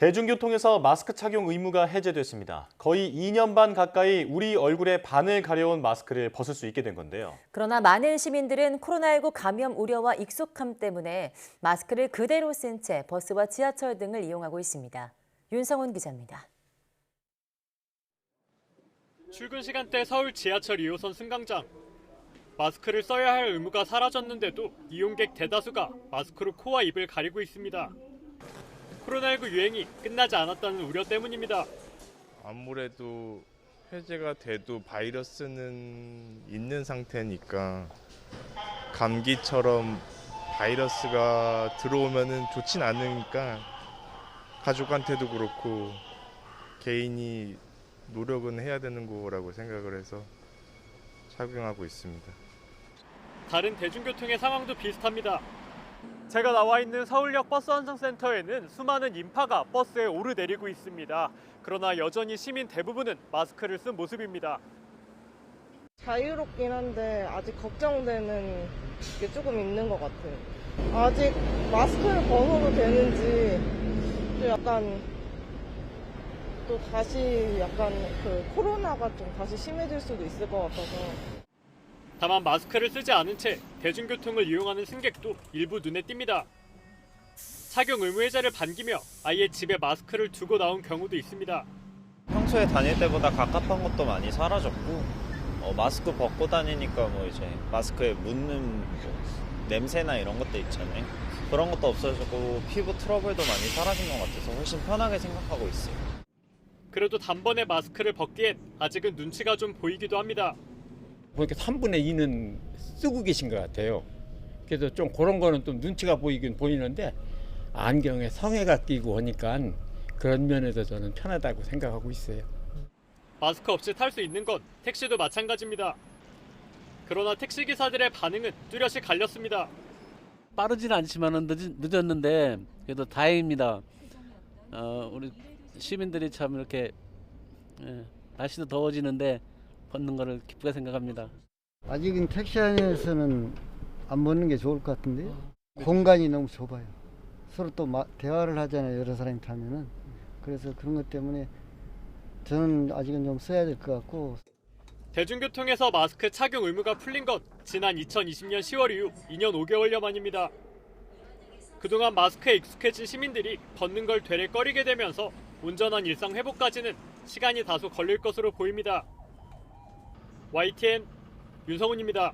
대중교통에서 마스크 착용 의무가 해제됐습니다. 거의 2년 반 가까이 우리 얼굴에 반을 가려온 마스크를 벗을 수 있게 된 건데요. 그러나 많은 시민들은 코로나19 감염 우려와 익숙함 때문에 마스크를 그대로 쓴 채 버스와 지하철 등을 이용하고 있습니다. 윤성훈 기자입니다. 출근 시간대 서울 지하철 2호선 승강장. 마스크를 써야 할 의무가 사라졌는데도 이용객 대다수가 마스크로 코와 입을 가리고 있습니다. 코로나19 유행이 끝나지 않았다는 우려 때문입니다. 아무래도 해제가 돼도 바이러스는 있는 상태니까 감기처럼 바이러스가 들어오면은 좋진 않으니까 가족한테도 그렇고 개인이 노력은 해야 되는 거라고 생각을 해서 착용하고 있습니다. 다른 대중교통의 상황도 비슷합니다. 제가 나와 있는 서울역 버스 환승센터에는 수많은 인파가 버스에 오르내리고 있습니다. 그러나 여전히 시민 대부분은 마스크를 쓴 모습입니다. 자유롭긴 한데 아직 걱정되는 게 조금 있는 것 같아요. 아직 마스크를 벗어도 되는지 또 약간 또 다시 약간 그 코로나가 좀 다시 심해질 수도 있을 것 같아서 다만 마스크를 쓰지 않은 채 대중교통을 이용하는 승객도 일부 눈에 띕니다. 착용 의무 해제를 반기며 아예 집에 마스크를 두고 나온 경우도 있습니다. 평소에 다닐 때보다 갑갑한 것도 많이 사라졌고 어, 마스크 벗고 다니니까 뭐 이제 마스크에 묻는 뭐 냄새나 이런 것도 있잖아요. 그런 것도 없어지고 피부 트러블도 많이 사라진 것 같아서 훨씬 편하게 생각하고 있어요. 그래도 단번에 마스크를 벗기엔 아직은 눈치가 좀 보이기도 합니다. 보니까 3분의 2는 쓰고 계신 것 같아요. 그래서 좀 그런 거는 좀 눈치가 보이긴 보이는데 안경에 성에가 끼고 하니까 그런 면에서 저는 편하다고 생각하고 있어요. 마스크 없이 탈 수 있는 건 택시도 마찬가지입니다. 그러나 택시 기사들의 반응은 뚜렷이 갈렸습니다. 빠르진 않지만은 늦, 었는데 그래도 다행입니다. 어, 우리 시민들이 참 이렇게 예, 날씨도 더워지는데 벗는 거를 기쁘게 생각합니다. 아직은 택시 안에서는 안 벗는 게 좋을 것 같은데요. 공간이 너무 좁아요. 서로 또 마- 대화를 하잖아요. 여러 사람이 타면은. 그래서 그런 것 때문에 저는 아직은 좀 써야 될 것 같고 대중교통에서 마스크 착용 의무가 풀린 건 지난 2020년 10월 이후 2년 5개월여 만입니다. 그동안 마스크에 익숙해진 시민들이 벗는 걸 되레 꺼리게 되면서 온전한 일상 회복까지는 시간이 다소 걸릴 것으로 보입니다. YTN 윤성훈입니다.